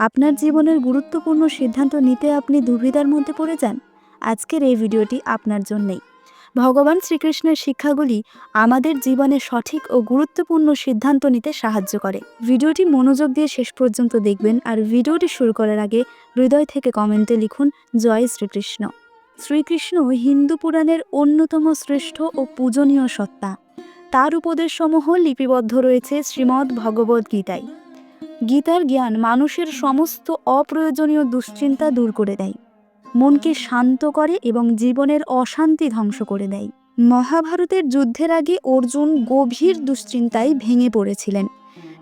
আপনার জীবনের গুরুত্বপূর্ণ সিদ্ধান্ত নিতে আপনি দুবিধার মধ্যে পড়ে যান? আজকের এই ভিডিওটি আপনার জন্যেই। ভগবান শ্রীকৃষ্ণের শিক্ষাগুলি আমাদের জীবনে সঠিক ও গুরুত্বপূর্ণ সিদ্ধান্ত নিতে সাহায্য করে। ভিডিওটি মনোযোগ দিয়ে শেষ পর্যন্ত দেখবেন আর ভিডিওটি শুরু করার আগে হৃদয় থেকে কমেন্টে লিখুন, জয় শ্রীকৃষ্ণ। শ্রীকৃষ্ণ হিন্দু পুরাণের অন্যতম শ্রেষ্ঠ ও পূজনীয় সত্তা। তার উপদেশসমূহ লিপিবদ্ধ রয়েছে শ্রীমদ্ ভগবদ্ গীতায়। গীতার জ্ঞান মানুষের সমস্ত অপ্রয়োজনীয় দুশ্চিন্তা দূর করে দেয়। মনকে শান্ত করে এবং জীবনের অশান্তি ধ্বংস করে দেয়। মহাভারতের যুদ্ধের আগে অর্জুন গভীর দুশ্চিন্তায় ভেঙে পড়েছিলেন।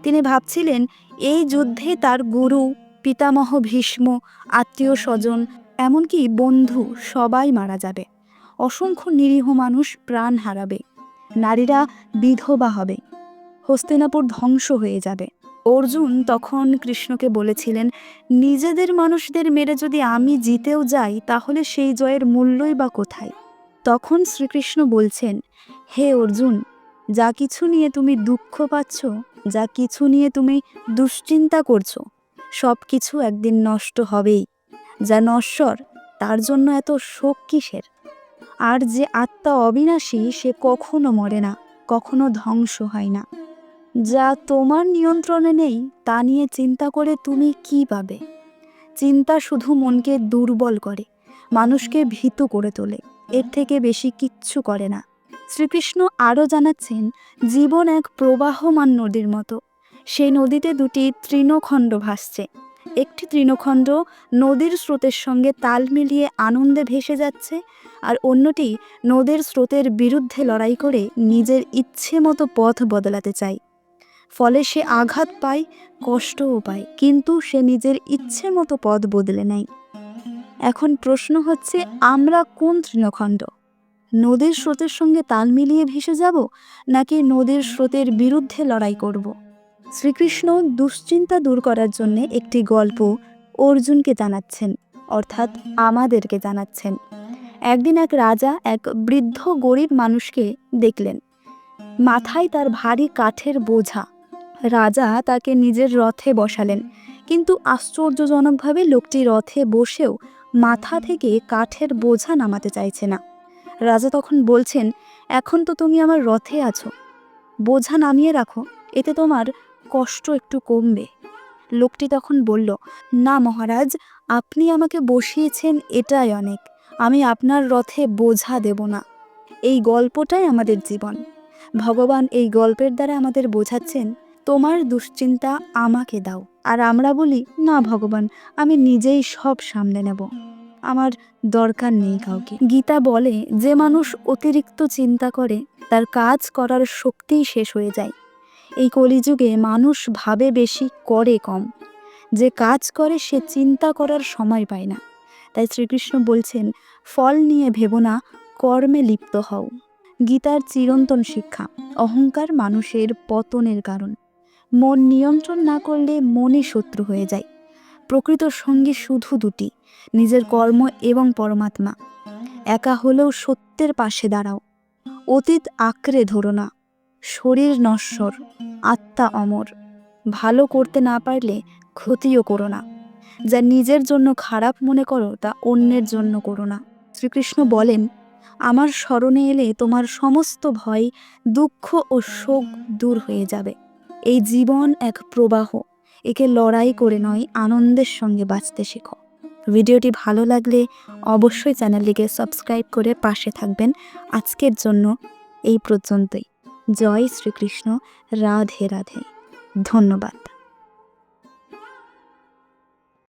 তিনি ভাবছিলেন, এই যুদ্ধে তার গুরু, পিতামহ ভীষ্ম আত্মীয় স্বজন এমনকি বন্ধু সবাই মারা যাবে। অসংখ্য নিরীহ মানুষ প্রাণ হারাবে। নারীরা বিধবা হবে। হস্তিনাপুর ধ্বংস হয়ে যাবে। অর্জুন তখন কৃষ্ণকে বলেছিলেন, নিজেদের মানুষদের মেরে যদি আমি জিতেও যাই, তাহলে সেই জয়ের মূল্যই বা কোথায়? তখন শ্রীকৃষ্ণ বলছেন, হে অর্জুন, যা কিছু নিয়ে তুমি দুঃখ পাচ্ছ, যা কিছু নিয়ে তুমি দুশ্চিন্তা করছ, সব কিছু একদিন নষ্ট হবেই। যা নশ্বর, তার জন্য এত শোক কিসের? আর যে আত্মা অবিনাশী, সে কখনো মরে না, কখনো ধ্বংস হয় না। যা তোমার নিয়ন্ত্রণে নেই, তা নিয়ে চিন্তা করে তুমি কি পাবে চিন্তা শুধু মনকে দুর্বল করে, মানুষকে ভীতু করে তোলে, এর থেকে বেশি কিচ্ছু করে না। শ্রীকৃষ্ণ আরও জানাচ্ছেন, জীবন এক প্রবাহমান নদীর মতো। সেই নদীতে দুটি তৃণখণ্ড ভাসছে। একটি তৃণখণ্ড নদীর স্রোতের সঙ্গে তাল মিলিয়ে আনন্দে ভেসে যাচ্ছে আর অন্যটি নদীর স্রোতের বিরুদ্ধে লড়াই করে নিজের ইচ্ছে মতো পথ বদলাতে চায়। ফলে সে আঘাত পায়, কষ্টও পায়, কিন্তু সে নিজের ইচ্ছে মতো পথ বদলে নেয়। এখন প্রশ্ন হচ্ছে, আমরা কোন তৃণখণ্ড? নদীর স্রোতের সঙ্গে তাল মিলিয়ে ভেসে যাব, নাকি নদীর স্রোতের বিরুদ্ধে লড়াই করব? শ্রীকৃষ্ণ দুশ্চিন্তা দূর করার জন্য একটি গল্প অর্জুনকে জানাচ্ছেন, অর্থাৎ আমাদেরকে জানাচ্ছেন। একদিন এক রাজা এক বৃদ্ধ গরিব মানুষকে দেখলেন। মাথায় তার ভারী কাঠের বোঝা রাজা তাকে নিজের রথে বসালেন। কিন্তু আশ্চর্যজনকভাবে লোকটি রথে বসেও মাথা থেকে কাঠের বোঝা নামাতে চাইছে না। রাজা তখন বলছেন, এখন তো তুমি আমার রথে আছো। বোঝা নামিয়ে রাখো, এতে তোমার কষ্ট একটু কমবে। লোকটি তখন বলল, না মহারাজ, আপনি আমাকে বসিয়েছেন এটাই অনেক। আমি আপনার রথে বোঝা দেব না। এই গল্পটাই আমাদের জীবন। ভগবান এই গল্পের দ্বারা আমাদের বোঝাচ্ছেন তোমার দুশ্চিন্তা আমাকে দাও, আর আমরা বলি, না ভগবান, আমি নিজেই সব সামলে নেব। আমার দরকার নেই কাউকে। গীতা বলে, যে মানুষ অতিরিক্ত চিন্তা করে, তার কাজ করার শক্তিই শেষ হয়ে যায়। এই কলিযুগে মানুষ ভাবে বেশি, করে কম। যে কাজ করে, সে চিন্তা করার সময় পায় না। তাই শ্রীকৃষ্ণ বলছেন, ফল নিয়ে ভেবো না, কর্মে লিপ্ত হও। গীতার চিরন্তন শিক্ষা, অহংকার মানুষের পতনের কারণ। মন নিয়ন্ত্রণ না করলে মনে শত্রু হয়ে যায়। প্রকৃত সঙ্গী শুধু দুটি, নিজের কর্ম এবং পরমাত্মা। একা হলেও সত্যের পাশে দাঁড়াও। অতীত আঁকড়ে ধরো না। শরীর নশ্বর, আত্মা অমর। ভালো করতে না পারলে ক্ষতিও করো না। যা নিজের জন্য খারাপ মনে করো, তা অন্যের জন্য করো না। শ্রীকৃষ্ণ বলেন, আমার স্মরণে এলে তোমার সমস্ত ভয়, দুঃখ ও শোক দূর হয়ে যাবে। এই জীবন এক প্রবাহ। একে লড়াই করে নয়, আনন্দের সঙ্গে বাঁচতে শেখো। ভিডিওটি ভালো লাগলে অবশ্যই চ্যানেলটিকে সাবস্ক্রাইব করে পাশে থাকবেন। আজকের জন্য এই পর্যন্তই। জয় শ্রীকৃষ্ণ। রাধে রাধে। ধন্যবাদ।